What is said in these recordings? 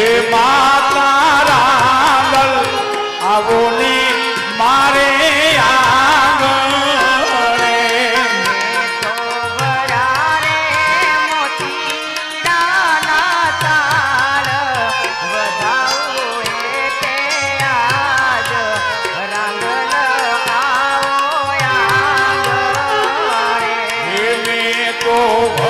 હે માતા રાગલ આવો ને મારે Oh,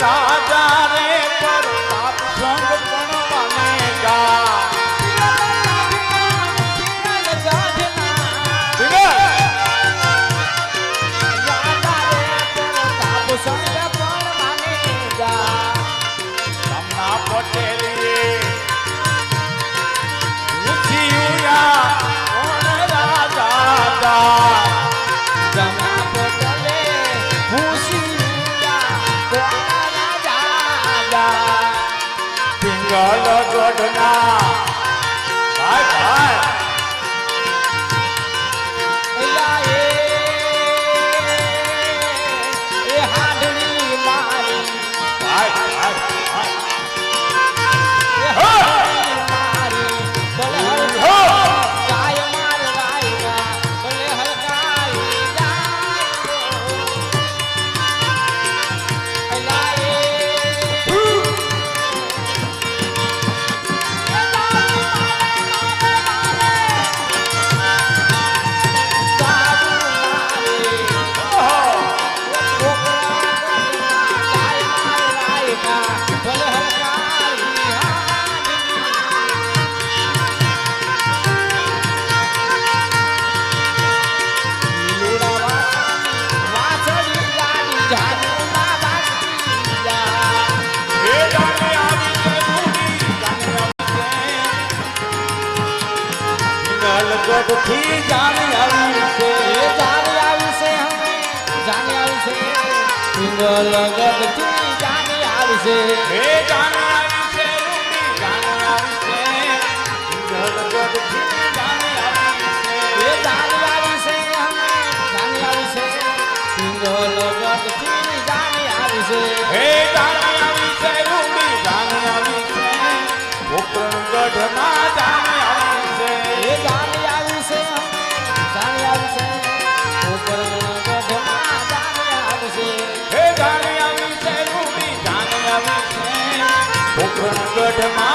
રાજા રે પર તાપ સંગ પણ માને ગા Yeah. આગથી જાન આવી છે જાન આવી છે હમે જાન આવી છે પિંગલ ગઢથી હે જાન Madonna.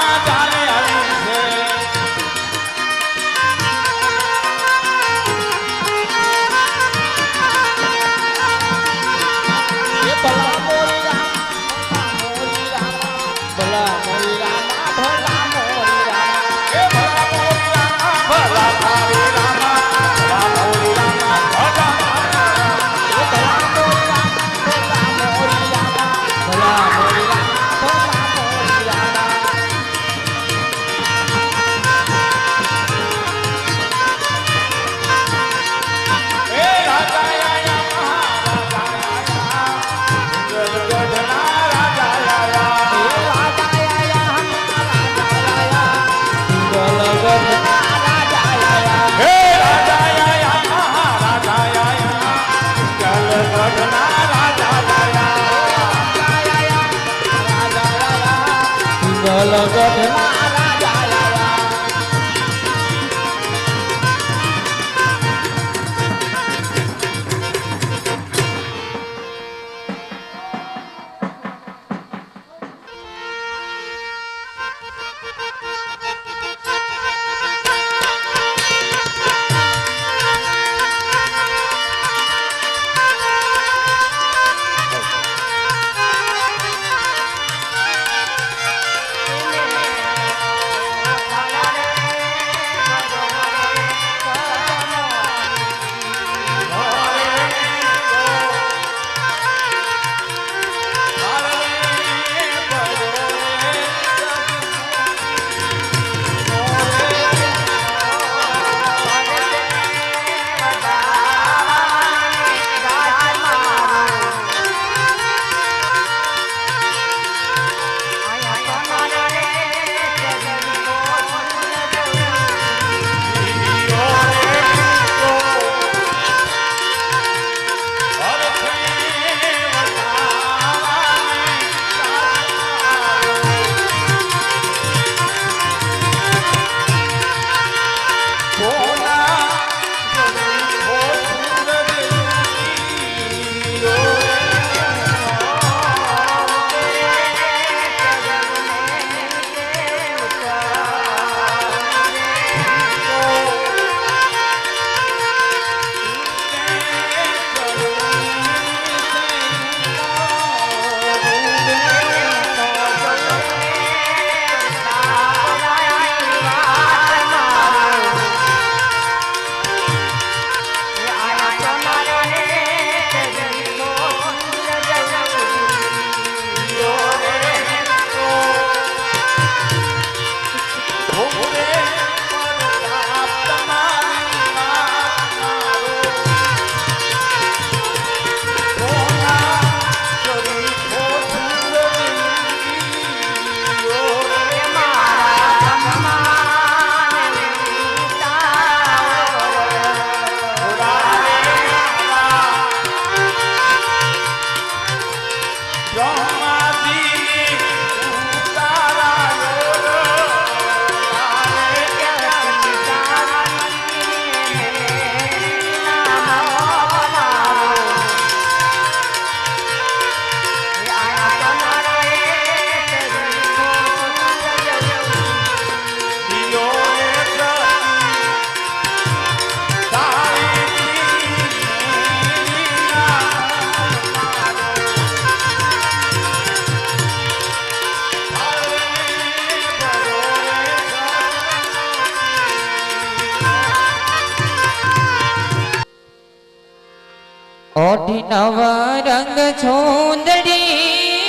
નવ રંગ છોંદડી.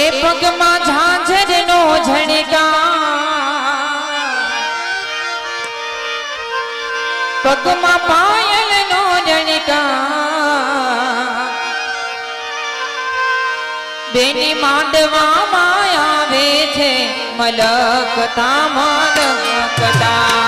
એ પગમાં ઝાંઝર નો ઝણકા. પગમાં પાયલ નો જણકા બેની માંડવામાં આવે છે મલકતા મલકતા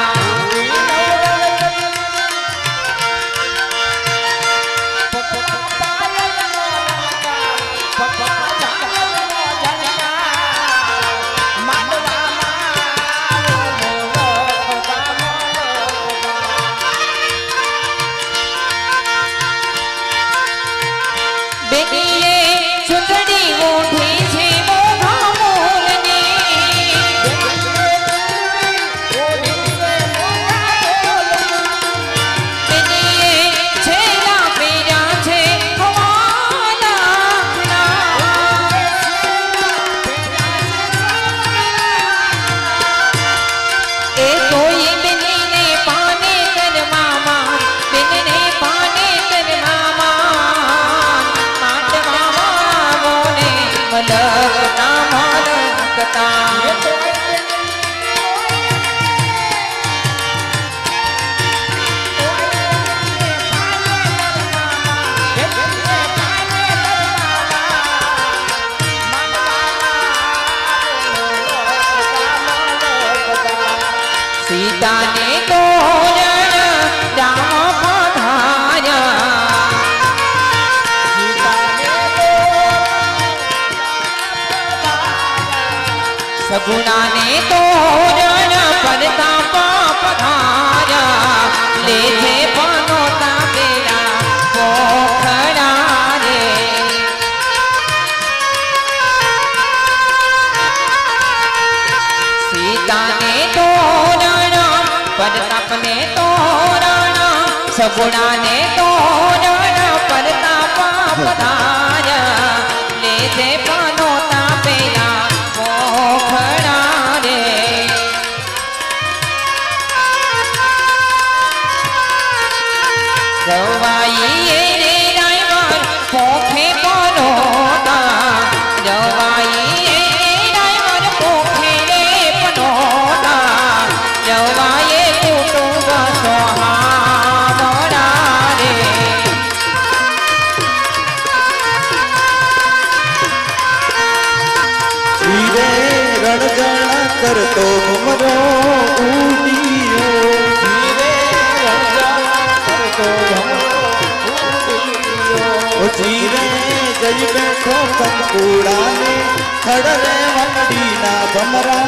સગુણાને તોરણ પડતા પાપ ધાર્યા લે છે પનોતા પેલા પોખડા રે સીતાને તોરણ પરતાપને તોરણ સગુણાને તોરણ પરતાપ પધાર લે છે પનોતા પેલા કરતો ભમરો ઉડીયો ઓ ધીરે જઈ બેઠો કંકુડાને, ખડરે વનડીના ભમરા,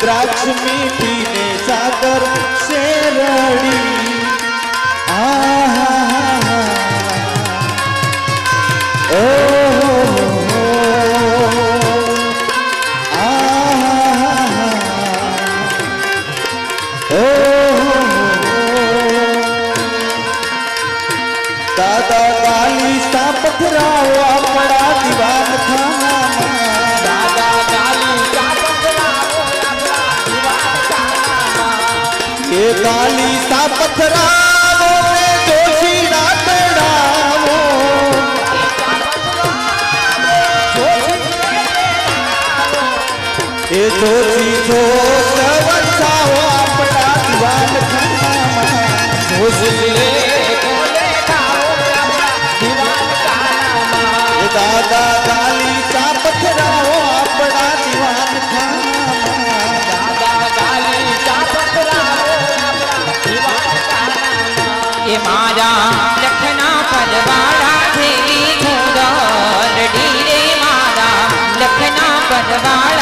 દ્રાક્ષ મીઠીને સાગર શેરડી. આહા ઓહો દાદા કાલી સા પથરાઓ ખાનામાં જોશી એ દાદા કાલી સા પથરાવો આપણા દીવાન ખાનામાં એ મારા લખના પરવાળા જેવી ધૂળ રે મારા લખના પરવાળા